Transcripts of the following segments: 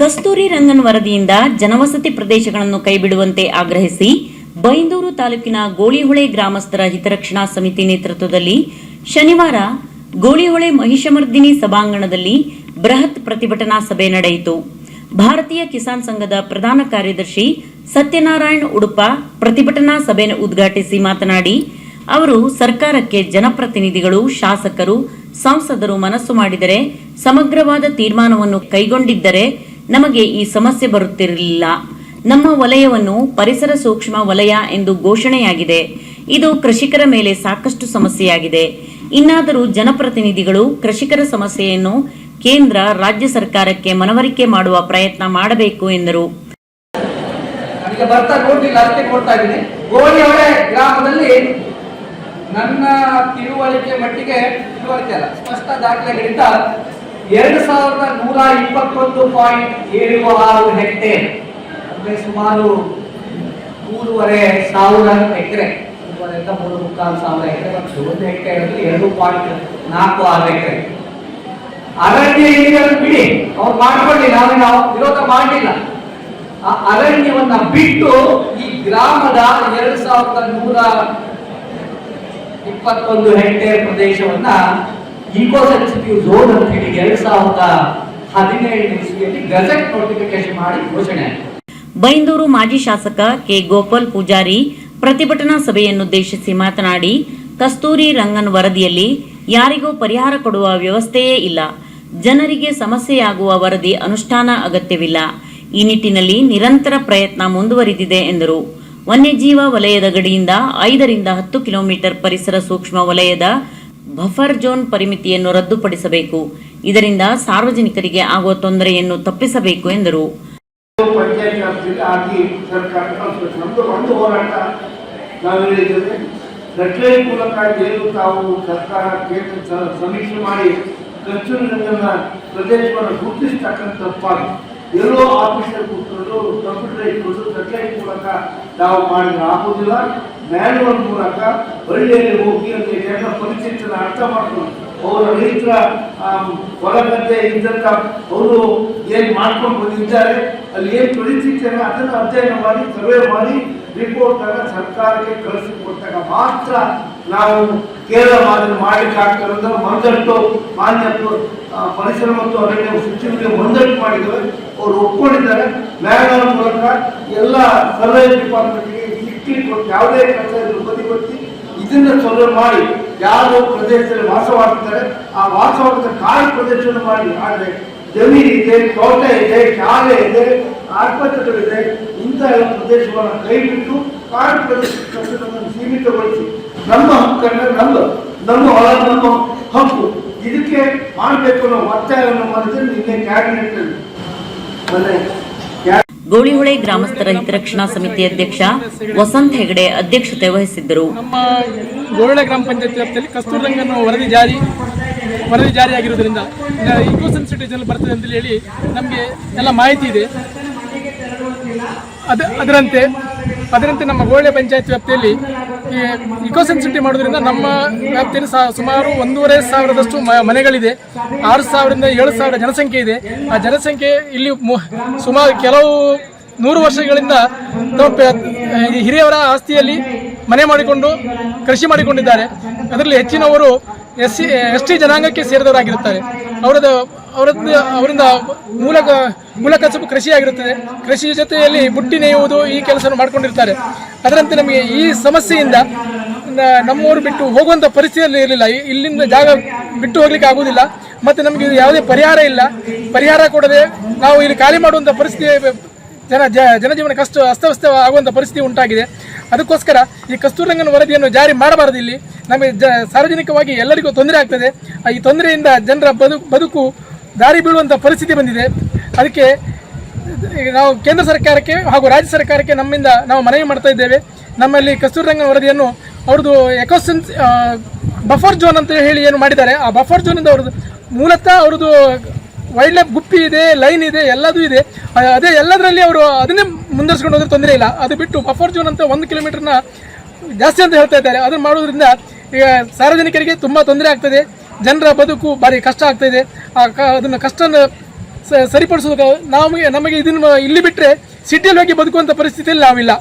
ಕಸ್ತೂರಿ ರಂಗನ್ ವರದಿಯಿಂದ ಜನವಸತಿ ಪ್ರದೇಶಗಳನ್ನು ಕೈಬಿಡುವಂತೆ ಆಗ್ರಹಿಸಿ ಬೈಂದೂರು ತಾಲೂಕಿನ ಗೋಳಿಹೊಳೆ ಗ್ರಾಮಸ್ಥರ ಹಿತರಕ್ಷಣಾ ಸಮಿತಿ ನೇತೃತ್ವದಲ್ಲಿ ಶನಿವಾರ ಗೋಳಿಹೊಳೆ ಮಹಿಷಮರ್ದಿನಿ ಸಭಾಂಗಣದಲ್ಲಿ ಬೃಹತ್ ಪ್ರತಿಭಟನಾ ಸಭೆ ನಡೆಯಿತು. ಭಾರತೀಯ ಕಿಸಾನ್ ಸಂಘದ ಪ್ರಧಾನ ಕಾರ್ಯದರ್ಶಿ ಸತ್ಯನಾರಾಯಣ್ ಉಡುಪ ಪ್ರತಿಭಟನಾ ಸಭೆಯನ್ನು ಉದ್ಘಾಟಿಸಿ ಮಾತನಾಡಿ, ಅವರು ಸರ್ಕಾರಕ್ಕೆ ಜನಪ್ರತಿನಿಧಿಗಳು, ಶಾಸಕರು, ಸಂಸದರು ಮನಸ್ಸು ಮಾಡಿದರೆ ಸಮಗ್ರವಾದ ತೀರ್ಮಾನವನ್ನು ಕೈಗೊಂಡಿದ್ದರೆ ನಮಗೆ ಈ ಸಮಸ್ಯೆ ಬರುತ್ತಿರಲಿಲ್ಲ. ನಮ್ಮ ವಲಯವನ್ನು ಪರಿಸರ ಸೂಕ್ಷ್ಮ ವಲಯ ಎಂದು ಘೋಷಣೆಯಾಗಿದೆ. ಇದು ಕೃಷಿಕರ ಮೇಲೆ ಸಾಕಷ್ಟು ಸಮಸ್ಯೆಯಾಗಿದೆ. ಇನ್ನಾದರೂ ಜನಪ್ರತಿನಿಧಿಗಳು ಕೃಷಿಕರ ಸಮಸ್ಯೆಯನ್ನು ಕೇಂದ್ರ, ರಾಜ್ಯ ಸರ್ಕಾರಕ್ಕೆ ಮನವರಿಕೆ ಮಾಡುವ ಪ್ರಯತ್ನ ಮಾಡಬೇಕು ಎಂದರು. ನನ್ನ ತಿಳುವಳಿಕೆ ಮಟ್ಟಿಗೆ ಸ್ಪಷ್ಟ ದಾಖಲೆಗಳಿಂದ ಎರಡು ಸಾವಿರದ ನೂರ ಇಪ್ಪತ್ತೊಂದು ಪಾಯಿಂಟ್ ಏಳು ಆರು ಹೆಕ್ಟೇರ್, ಅಂದ್ರೆ ಸುಮಾರು ಮೂರುವರೆ ಸಾವಿರ ಎಕರೆ ಮೂರುವರೆಯಿಂದ ಮೂರು ಮುಕ್ಕಾಲು ಸಾವಿರ ಎಕರೆ, ಮತ್ತು ಒಂದು ಹೆಕ್ಟೇರ್ ಅಂದ್ರೆ ಎರಡು ಪಾಯಿಂಟ್ ನಾಲ್ಕು ಆರು ಎಕರೆ. ಅರಣ್ಯ ಇಲಿಗಳನ್ನು ಬಿಡಿ, ಅವ್ರು ಮಾಡ್ಕೊಳ್ಳಿ, ನಾವೇ ನಾವು ವಿರೋಧ ಮಾಡಲಿಲ್ಲ. ಆ ಅರಣ್ಯವನ್ನ ಬಿಟ್ಟು ಈ ಗ್ರಾಮದ ಎರಡು ಸಾವಿರದ ನೂರ ಇಪ್ಪತ್ತೊಂದು ಹೆಕ್ಟೇರ್ ಪ್ರದೇಶವನ್ನ ಇಕೋ ಸೆನ್ಸಿಟಿವ್ ಝೋನ್ ಅಂತ ಹೇಳಿ, ಎರಡು ಸಾವಿರದ ನೋಟಿಫಿಕೇಶನ್ ಮಾಡಿ ಘೋಷಣೆ ಬೈಂದೂರು ಮಾಜಿ ಶಾಸಕ ಕೆ ಗೋಪಾಲ್ ಪೂಜಾರಿ ಪ್ರತಿಭಟನಾ ಸಭೆಯನ್ನುದ್ದೇಶಿಸಿ ಮಾತನಾಡಿ, ಕಸ್ತೂರಿ ರಂಗನ್ ವರದಿಯಲ್ಲಿ ಯಾರಿಗೂ ಪರಿಹಾರ ಕೊಡುವ ವ್ಯವಸ್ಥೆಯೇ ಇಲ್ಲ. ಜನರಿಗೆ ಸಮಸ್ಯೆಯಾಗುವ ವರದಿ ಅನುಷ್ಠಾನ ಅಗತ್ಯವಿಲ್ಲ. ಈ ನಿಟ್ಟಿನಲ್ಲಿ ನಿರಂತರ ಪ್ರಯತ್ನ ಮುಂದುವರಿದಿದೆ ಎಂದರು. ವನ್ಯಜೀವ ವಲಯದ ಗಡಿಯಿಂದ ಐದರಿಂದ ಹತ್ತು ಕಿಲೋಮೀಟರ್ ಪರಿಸರ ಸೂಕ್ಷ್ಮ ವಲಯದ ಬಫರ್ ಜೋನ್ ಪರಿಮಿತಿಯನ್ನು ರದ್ದುಪಡಿಸಬೇಕು. ಇದರಿಂದ ಸಾರ್ವಜನಿಕರಿಗೆ ಆಗುವ ತೊಂದರೆಯನ್ನು ತಪ್ಪಿಸಬೇಕು ಎಂದರು ಸಮೀಕ್ಷೆ ಮಾಡಿ ಪ್ರದೇಶವನ್ನು ಗುರುತಿಸ್ತಕ್ಕಂಥ ಎಲ್ಲೋ ಆಫೀಸರ್ ಕೂತ್ಕೊಂಡು ಕಂಪ್ಯೂಟರ್ ಇಟ್ಕೊಂಡು ಸೆಟಲೈಟ್ ಮೂಲಕ ನಾವು ಮಾಡಿದ್ರೆ ಆಗೋದಿಲ್ಲ ಮ್ಯಾನ್ಯಲ್ ಮೂಲಕ ಹಳ್ಳಿಯಲ್ಲಿ ಹೋಗಿ ಜನರ ಪರಿಸ್ಥಿತಿಯನ್ನು ಅರ್ಥ ಮಾಡ್ಕೊಂಡು ಅವರ ರೈತರ ಹೊರಗಂತೆ ಇದ್ದಂತ ಅವರು ಏನು ಮಾಡ್ಕೊಂಡು ಬಂದಿದ್ದಾರೆ, ಅಲ್ಲಿ ಏನ್ ಪರಿಸ್ಥಿತಿಯನ್ನು ಅದನ್ನು ಅಧ್ಯಯನ ಮಾಡಿ, ಸರ್ವೆ ಮಾಡಿ ರಿಪೋರ್ಟ್ ಅನ್ನು ಸರ್ಕಾರಕ್ಕೆ ಕಳಿಸಿಕೊಟ್ಟಾಗ ಮಾತ್ರ ನಾವು ಕೇರಳ ಮಾದರಿ ಮಾಡ್ಲಿಕ್ಕೆ ಆಗ್ತದೆ ಅಂತ ಮಂದಟ್ಟು ಮಾನ್ಯ ಪರಿಸರ ಮತ್ತು ಅರಣ್ಯ ಸಚಿವರಿಗೆ ಮಂದಟ್ಟು ಮಾಡಿದ್ದಾರೆ ಅವರು ಒಪ್ಕೊಂಡಿದ್ದಾರೆ. ಮ್ಯಾಗಾಲ ಮೂಲಕ ಎಲ್ಲ ಸರ್ವೆ ಡಿಪಾರ್ಟ್ಮೆಂಟ್ಗೆ ಸಿಕ್ಕಿ ಯಾವುದೇ ಕೆಲಸ ಬದಿ ಬರ್ತಿ ಇದನ್ನು ಸರ್ವೆ ಮಾಡಿ ಯಾವ ಪ್ರದೇಶದಲ್ಲಿ ವಾಸವಾಗುತ್ತಾರೆ, ಆ ವಾಸವಾದ ಕಾಡು ಪ್ರದೇಶವನ್ನು ಮಾಡಿ ಆದರೆ ಜಮೀನು ಇದೆ, ತೋಟ ಇದೆ, ಶಾಲೆ ಇದೆ ಆಸ್ಪತ್ರೆಗಳಿದೆ ಇಂತಹ ಪ್ರದೇಶವನ್ನು ಕೈಬಿಟ್ಟು ಕಾಡು ಪ್ರದೇಶವನ್ನು ಸೀಮಿತಗೊಳಿಸಿ, ನಮ್ಮ ಹಕ್ಕನ್ನು, ನಮ್ಮ ನಮ್ಮ ಹೊಲ ನಮ್ಮ ಹಕ್ಕು, ಇದಕ್ಕೆ ಮಾಡಬೇಕು ಅನ್ನೋ ಒತ್ತಾಯವನ್ನು ಮಾಡಿದ್ರೆ ನಿನ್ನೆ ಕ್ಯಾಬಿನೆಟ್ ಮೊನ್ನೆ ಗೋಳಿಹೊಳೆ ಗ್ರಾಮಸ್ಥರ ಹಿತರಕ್ಷಣಾ ಸಮಿತಿ ಅಧ್ಯಕ್ಷ ವಸಂತ್ ಹೆಗಡೆ ಅಧ್ಯಕ್ಷತೆ ವಹಿಸಿದ್ದರು. ಗೋರಳೆ ಗ್ರಾಮ ಪಂಚಾಯತ್ ವ್ಯಾಪ್ತಿಯಲ್ಲಿ ಕಸ್ತೂರಿ ರಂಗನ್ ವರದಿ ಜಾರಿ, ವರದಿ ಜಾರಿಯಾಗಿರುವುದರಿಂದ ಇಕೋ ಸೆನ್ಸಿಟಿವ್ ಬರ್ತದೆ ಅಂತ ಹೇಳಿ ನಮಗೆ ಎಲ್ಲ ಮಾಹಿತಿ ಇದೆ. ಅದ ಅದರಂತೆ ಅದರಂತೆ ನಮ್ಮ ಗೋರಳೆ ಪಂಚಾಯತ್ ವ್ಯಾಪ್ತಿಯಲ್ಲಿ ಇಕೋ ಸೆನ್ಸಿಟಿವ್ ಮಾಡೋದ್ರಿಂದ ನಮ್ಮ ವ್ಯಾಪ್ತಿಯಲ್ಲಿ ಸುಮಾರು ಒಂದೂವರೆ ಸಾವಿರದಷ್ಟು ಮನೆಗಳಿದೆ. ಆರು ಸಾವಿರದಿಂದ ಏಳು ಸಾವಿರ ಜನಸಂಖ್ಯೆ ಇದೆ. ಆ ಜನಸಂಖ್ಯೆ ಇಲ್ಲಿ ಸುಮಾರು ಕೆಲವು ನೂರು ವರ್ಷಗಳಿಂದ ಹಿರಿಯವರ ಆಸ್ತಿಯಲ್ಲಿ ಮನೆ ಮಾಡಿಕೊಂಡು, ಕೃಷಿ ಮಾಡಿಕೊಂಡಿದ್ದಾರೆ. ಅದರಲ್ಲಿ ಹೆಚ್ಚಿನವರು ಎಸ್ ಸಿ ಎಸ್ ಟಿ ಜನಾಂಗಕ್ಕೆ ಸೇರಿದವರಾಗಿರುತ್ತಾರೆ. ಅವರದ್ದು ಅವರದ್ದು ಅವರಿಂದ ಮೂಲ ಮೂಲ ಕಸಬು ಕೃಷಿಯಾಗಿರುತ್ತದೆ ಕೃಷಿ ಜೊತೆಯಲ್ಲಿ ಬುಟ್ಟಿ ನೇಯುವುದು ಈ ಕೆಲಸವನ್ನು ಮಾಡಿಕೊಂಡಿರ್ತಾರೆ. ಅದರಂತೆ ನಮಗೆ ಈ ಸಮಸ್ಯೆಯಿಂದ ನಮ್ಮವರು ನಮ್ಮೂರು ಬಿಟ್ಟು ಹೋಗುವಂಥ ಪರಿಸ್ಥಿತಿಯಲ್ಲಿ ಇರಲಿಲ್ಲ. ಇಲ್ಲಿಂದ ಜಾಗ ಬಿಟ್ಟು ಹೋಗ್ಲಿಕ್ಕೆ ಆಗುವುದಿಲ್ಲ. ಮತ್ತು ನಮಗೆ ಯಾವುದೇ ಪರಿಹಾರ ಇಲ್ಲ. ಪರಿಹಾರ ಕೊಡದೆ ನಾವು ಇಲ್ಲಿ ಖಾಲಿ ಮಾಡುವಂಥ ಪರಿಸ್ಥಿತಿ, ಜನ ಜ- ಜನಜೀವನ ಕಷ್ಟ ಅಸ್ತವ್ಯಸ್ತ ಆಗುವಂಥ ಪರಿಸ್ಥಿತಿ ಉಂಟಾಗಿದೆ. ಅದಕ್ಕೋಸ್ಕರ ಈ ಕಸ್ತೂರಂಗನ ರಂಗನ್ ವರದಿಯನ್ನು ಜಾರಿ ಮಾಡಬಾರದು ಇಲ್ಲಿ ನಮಗೆ ಜ ಸಾರ್ವಜನಿಕವಾಗಿ ಎಲ್ಲರಿಗೂ ತೊಂದರೆ ಆಗ್ತದೆ. ಈ ತೊಂದರೆಯಿಂದ ಜನರ ಬದುಕು ಬದುಕು ದಾರಿ ಬೀಳುವಂಥ ಪರಿಸ್ಥಿತಿ ಬಂದಿದೆ. ಅದಕ್ಕೆ ನಾವು ಕೇಂದ್ರ ಸರ್ಕಾರಕ್ಕೆ ಹಾಗೂ ರಾಜ್ಯ ಸರ್ಕಾರಕ್ಕೆ ನಮ್ಮಿಂದ ನಾವು ಮನವಿ ಮಾಡ್ತಾ ಇದ್ದೇವೆ. ನಮ್ಮಲ್ಲಿ ಕಸ್ತೂರಿ ರಂಗನ್ ವರದಿಯನ್ನು ಅವ್ರದ್ದು ಎಕೋಸೆನ್ಸ್ ಬಫರ್ ಝೋನ್ ಅಂತ ಹೇಳಿ ಏನು ಮಾಡಿದ್ದಾರೆ. ಆ ಬಫರ್ ಝೋನಿಂದ ಅವ್ರದ್ದು ಮೂಲತಃ ಅವ್ರದ್ದು ವೈಲ್ಡ್ ಲೈಫ್ ಗುಪ್ಪಿ ಇದೆ ಲೈನ್ ಇದೆ, ಎಲ್ಲದೂ ಇದೆ. ಅದೇ ಎಲ್ಲದರಲ್ಲಿ ಅವರು ಅದನ್ನೇ ಮುಂದರ್ಸ್ಕೊಂಡು ಹೋದ್ರೆ ತೊಂದರೆ ಇಲ್ಲ. ಅದು ಬಿಟ್ಟು ಬಫರ್ ಝೋನ್ ಅಂತ ಒಂದು ಕಿಲೋಮೀಟರ್ನ ಜಾಸ್ತಿ ಅಂತ ಹೇಳ್ತಾ ಇದ್ದಾರೆ. ಅದನ್ನು ಮಾಡೋದ್ರಿಂದ ಈಗ ಸಾರ್ವಜನಿಕರಿಗೆ ತುಂಬ ತೊಂದರೆ ಆಗ್ತದೆ. ಜನರ ಬದುಕು ಭಾರಿ ಕಷ್ಟ ಆಗ್ತಾ ಆ ಕ ಅದನ್ನು ಕಷ್ಟ ಸರಿಪಡಿಸೋದು ನಮಗೆ ನಮಗೆ ಇದನ್ನು ಇಲ್ಲಿ ಬಿಟ್ಟರೆ ಸಿಟಿಯಲ್ಲಿ ಹೋಗಿ ಬದುಕುವಂಥ ಪರಿಸ್ಥಿತಿಯಲ್ಲಿ ನಾವಿಲ್ಲ.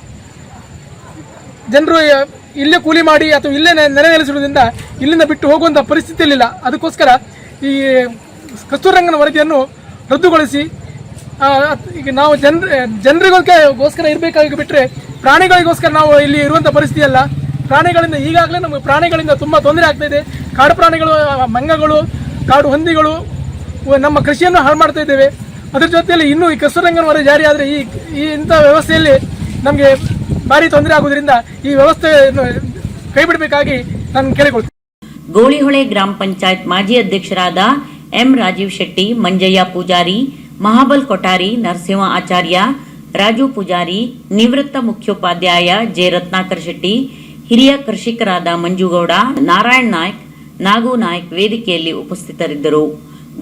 ಜನರು ಇಲ್ಲೇ ಕೂಲಿ ಮಾಡಿ ಅಥವಾ ಇಲ್ಲೇ ನೆಲೆ ನೆಲೆಸಿರೋದ್ರಿಂದ ಇಲ್ಲಿಂದ ಬಿಟ್ಟು ಹೋಗುವಂಥ ಪರಿಸ್ಥಿತಿಯಲ್ಲಿಲ್ಲ. ಅದಕ್ಕೋಸ್ಕರ ಈ ಕಸ್ತೂರಂಗನ ವರದಿಯನ್ನು ರದ್ದುಗೊಳಿಸಿ ಈಗ ನಾವು ಜನರ, ಜನರಿಗೋಸ್ಕರ ಇರಬೇಕಾಗಿ ಬಿಟ್ಟರೆ ಪ್ರಾಣಿಗಳಿಗೋಸ್ಕರ ನಾವು ಇಲ್ಲಿ ಇರುವಂಥ ಪರಿಸ್ಥಿತಿ ಅಲ್ಲ ಪ್ರಾಣಿಗಳಿಂದ ಈಗಾಗಲೇ ನಮಗೆ ಪ್ರಾಣಿಗಳಿಂದ ತುಂಬ ತೊಂದರೆ ಆಗ್ತಾ ಕಾಡು ಪ್ರಾಣಿಗಳು ಮಂಗಗಳು, ಕಾಡು ಹಂದಿಗಳು ನಮ್ಮ ಕೃಷಿಯನ್ನು ಹಾಳು ಮಾಡ್ತಾ ಇದ್ದೇವೆ. ಅದ್ರ ಜೊತೆಯಲ್ಲಿ ಇನ್ನೂ ಈ ಕಸ್ತೂರಂಗನ ವರದಿ ಜಾರಿ ಆದರೆ ಈ ಈ ಇಂಥ ವ್ಯವಸ್ಥೆಯಲ್ಲಿ ನಮಗೆ ಭಾರಿ ತೊಂದರೆ ಆಗುವುದರಿಂದ ಈ ವ್ಯವಸ್ಥೆಯನ್ನು ಕೈ ಬಿಡಬೇಕಾಗಿ ನಾನು ಕೇಳಿಕೊಳ್ತೀನಿ. ಗೋಳಿಹೊಳೆ ಗ್ರಾಮ ಪಂಚಾಯತ್ ಮಾಜಿ ಅಧ್ಯಕ್ಷರಾದ ಎಂ ರಾಜೀವ್ ಶೆಟ್ಟಿ, ಮಂಜಯ್ಯ ಪೂಜಾರಿ, ಮಹಾಬಲ್ ಕೊಠಾರಿ ನರಸಿಂಹ ಆಚಾರ್ಯ, ರಾಜು ಪೂಜಾರಿ, ನಿವೃತ್ತ ಮುಖ್ಯೋಪಾಧ್ಯಾಯ ಜೆ ರತ್ನಾಕರ್ ಶೆಟ್ಟಿ, ಹಿರಿಯ ಕೃಷಿಕರಾದ ಮಂಜುಗೌಡ, ನಾರಾಯಣ್ ನಾಯ್ಕ್, ನಾಗು ನಾಯ್ಕ್ ವೇದಿಕೆಯಲ್ಲಿ ಉಪಸ್ಥಿತರಿದ್ದರು.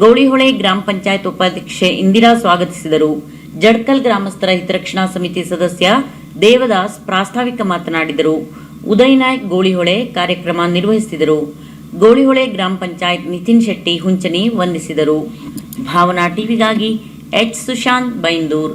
ಗೌಳಿಹೊಳೆ ಗ್ರಾಮ ಪಂಚಾಯತ್ ಉಪಾಧ್ಯಕ್ಷೆ ಇಂದಿರಾ ಸ್ವಾಗತಿಸಿದರು. ಜಡ್ಕಲ್ ಗ್ರಾಮಸ್ಥರ ಹಿತರಕ್ಷಣಾ ಸಮಿತಿ ಸದಸ್ಯ ದೇವದಾಸ್ ಪ್ರಾಸ್ತಾವಿಕ ಮಾತನಾಡಿದರು. ಉದಯ್ ನಾಯ್ಕ್ ಗೋಳಿಹೊಳೆ ಕಾರ್ಯಕ್ರಮ ನಿರ್ವಹಿಸಿದರು. ಗೋಳಿಹೊಳೆ ಗ್ರಾಮ ಪಂಚಾಯತ್ ನಿತಿನ್ ಶೆಟ್ಟಿ ಹುಂಚನಿ ವಂದಿಸಿದರು. ಭಾವನಾ ಟಿವಿಗಾಗಿ ಎಚ್ ಸುಶಾಂತ್ ಬೈಂದೂರ್.